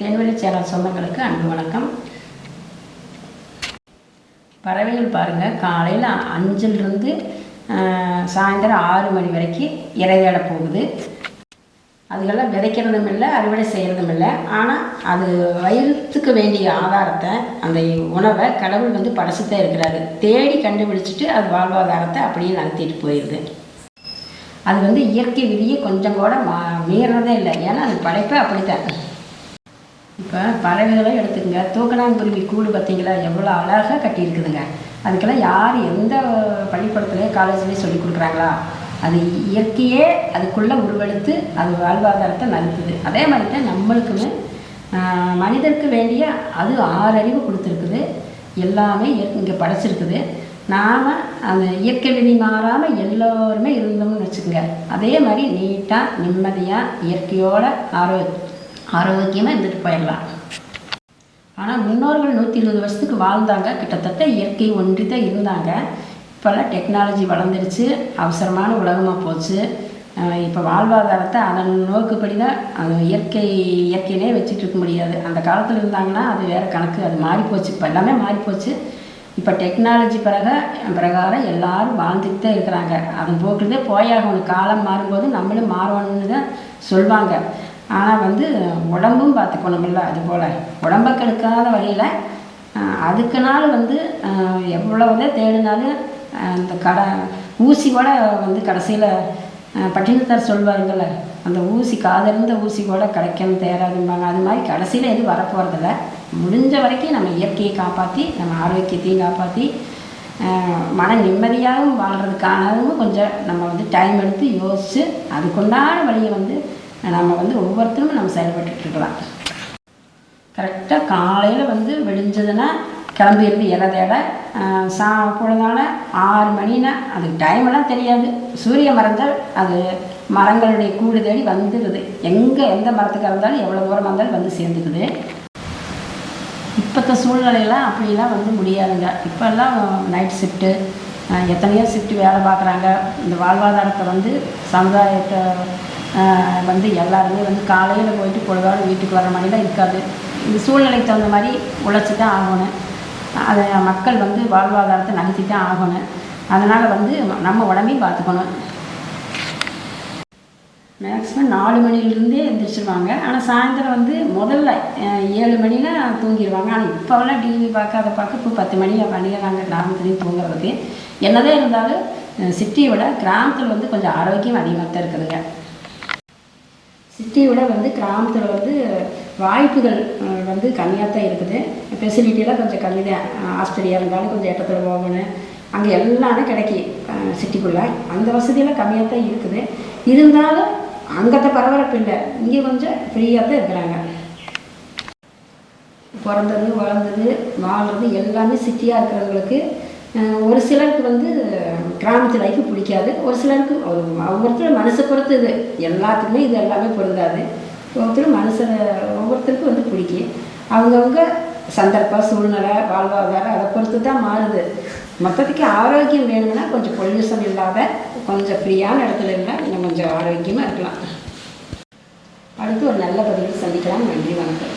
தேன்வெளி channel சொந்தங்களுக்கு அன்பு வணக்கம். பறவைகள் பாருங்கள் காலையில் அஞ்சிலிருந்து சாயந்தரம் ஆறு மணி வரைக்கும் இறைதேட போகுது. அதுக்கெல்லாம் விதைக்கிறதும் இல்லை அறுவடை செய்கிறதும் இல்லை. ஆனால் அது வயிற்றுக்கு வேண்டிய ஆதாரத்தை அந்த உணவை கடவுள் வந்து படைச்சுதான் இருக்கிறாரு. தேடி கண்டுபிடிச்சிட்டு அது வாழ்வாதாரத்தை அப்படியே நடத்திட்டு போயிடுது அது வந்து இயற்கை விதியை கொஞ்சம் கூட மா மீறதே இல்லை. ஏன்னா அது படைப்பே அப்படித்தான். இப்போ பறவைகளை எடுத்துக்கங்க. தூக்கணாங்குருவி கூடு பார்த்தீங்களா எவ்வளோ அழகாக கட்டியிருக்குதுங்க. அதுக்கெல்லாம் யார் எந்த பள்ளிக்கூடத்துலேயோ காலேஜ்லேயும் சொல்லி கொடுக்குறாங்களா? அது இயற்கையே அதுக்குள்ளே உருவெடுத்து அது வாழ்வாதாரத்தை நடத்துது அதே மாதிரி தான் நம்மளுக்குமே மனிதருக்கு வேண்டிய அது ஆறறிவு கொடுத்துருக்குது. எல்லாமே இங்கே படைச்சிருக்குது. நாம் அந்த இயற்கை விதி மாறாமல் எல்லோருமே இருந்தோம்னு வச்சுக்கோங்க. அதே மாதிரி நீட்டாக நிம்மதியாக இயற்கையோட ஆரோக்கிய ஆரோக்கியமாக இருந்துட்டு போயிடலாம். ஆனால் முன்னோர்கள் நூற்றி இருபது வருஷத்துக்கு வாழ்ந்தாங்க. கிட்டத்தட்ட இயற்கை ஒன்றி தான் இருந்தாங்க. இப்போல்லாம் டெக்னாலஜி வளர்ந்துருச்சு. அவசரமான உலகமாக போச்சு. இப்போ வாழ்வாதாரத்தை அதன் நோக்குப்படி தான் அது இயற்கை இயற்கையினே வச்சுட்டு இருக்க முடியாது. அந்த காலத்தில் இருந்தாங்கன்னா அது வேறு கணக்கு. அது மாறிப்போச்சு. இப்போ எல்லாமே மாறிப்போச்சு. இப்போ டெக்னாலஜி பிறகு பிரகாரம் எல்லாரும் வாழ்ந்துட்டு தான் இருக்கிறாங்க. அதன் போக்குல போயாகணும் காலம் மாறும்போது நம்மளும் மாறணும்னு தான் சொல்லுவாங்க ஆனால் வந்து உடம்பும் பார்த்துக்கணுமில்ல அது போல். உடம்பை கெடுக்காத வழியில் அதுக்குனால வந்து ஆஹ், எவ்வளவுதான் தேடினாலும் அந்த கடை ஊசி கூட வந்து கடைசியில் பட்டினத்தார் சொல்வாருங்கள அந்த ஊசி காதிருந்த ஊசி கூட கிடைக்கணும் தேராதும்பாங்க அது மாதிரி கடைசியில் எதுவும் வரப்போகிறதில்ல முடிஞ்ச வரைக்கும் நம்ம இயற்கையை காப்பாற்றி நம்ம ஆரோக்கியத்தையும் காப்பாற்றி மன நிம்மதியாகவும் வாழ்கிறதுக்கானதும் கொஞ்சம் நம்ம வந்து டைம் எடுத்து யோசித்து அதுக்குண்டான வழியை வந்து நம்ம வந்து ஒவ்வொருத்தரும் நம்ம செயல்பட்டுட்டு இருக்கலாம். கரெக்டாக காலையில் வந்து விடிஞ்சதுன்னா கிளம்பிடுது இலை தேட சா பொழுதான ஆறு மணினா அதுக்கு டைமெல்லாம் தெரியாது. சூரிய மறைந்தால் அது மரங்களுடைய கூடு தேடி வந்துடுது எங்கே எந்த மரத்துக்கு இருந்தாலும் எவ்வளோ தூரமாக இருந்தாலும் வந்து சேர்ந்துக்குது. இப்போத்த சூழ்நிலையெல்லாம் அப்படிலாம் வந்து முடியாதுங்க. இப்போல்லாம் நைட் ஷிஃப்ட்டு எத்தனையோ ஷிஃப்ட் வேலை பார்க்குறாங்க. இந்த வாழ்வாதாரத்தை வந்து சமுதாயத்தை வந்து எல்லாருமே வந்து காலையில் போயிட்டு பொழுதோடு வீட்டுக்கு வர மாதிரிலாம் இருக்காது. இந்த சூழ்நிலைக்கு தகுந்த மாதிரி உழைச்சி தான் ஆகணும். அதை மக்கள் வந்து வாழ்வாதாரத்தை நகர்த்தி தான் ஆகணும். அதனால் வந்து நம்ம உடம்பையும் பார்த்துக்கணும். மேக்ஸிமம் நாலு மணிலேருந்தே எழுந்திரிச்சிருவாங்க ஆனால் சாயந்தரம் வந்து முதல்ல ஏழு மணியில் தூங்கிடுவாங்க ஆனால் இப்போவெல்லாம் டிவி பார்க்க அதை பார்க்க இப்போ பத்து மணி பண்ணிடுறாங்க கிராமத்துலேயும் தூங்குறதுக்கு. என்னதான் இருந்தாலும் சிட்டியை விட கிராமத்தில் வந்து கொஞ்சம் ஆரோக்கியம் அதிகமாக தான் இருக்குதுங்க. சிட்டியை விட வந்து கிராமத்தில் வந்து வாய்ப்புகள் வந்து கம்மியாக தான் இருக்குது ஃபெசிலிட்டியெல்லாம் கொஞ்சம் கம்மி தான் ஆஸ்திரேலியா இருந்தாலும் கொஞ்சம் இடத்துல போகணும் அங்கே எல்லாமே கிடைக்கி சிட்டிக்குள்ளே. அந்த வசதியெல்லாம் கம்மியாக தான் இருக்குது. இருந்தாலும் அங்கத்த பரபரப்பு இல்லை. இங்கே கொஞ்சம் ஃப்ரீயாக தான் இருக்கிறாங்க. பிறந்தது வளர்ந்தது வாழ்றது எல்லாமே சிட்டியாக இருக்கிறவங்களுக்கு ஒரு சிலருக்கு வந்து கிராமத்து லைஃப் பிடிக்காது. ஒரு சிலருக்கு ஒவ்வொருத்தர் ஒவ்வொருத்தரும் மனசை பொறுத்து இது. எல்லாத்துக்குமே இது எல்லாமே பொருந்தாது. ஒவ்வொருத்தரும் மனசில் ஒவ்வொருத்தருக்கும் வந்து பிடிக்கும். அவங்கவுங்க சந்தர்ப்பம் சூழ்நிலை வாழ்வாதாரம் அதை பொறுத்து தான் மாறுது. மொத்தத்துக்கு ஆரோக்கியம் வேணும்னா கொஞ்சம் பொல்யூஷன் இல்லாத கொஞ்சம் ஃப்ரீயான இடத்துல இருந்தால் இன்னும் கொஞ்சம் ஆரோக்கியமாக இருக்கலாம். அடுத்து ஒரு நல்ல பதிவில் சந்திக்கலாம். நன்றி வணக்கம்.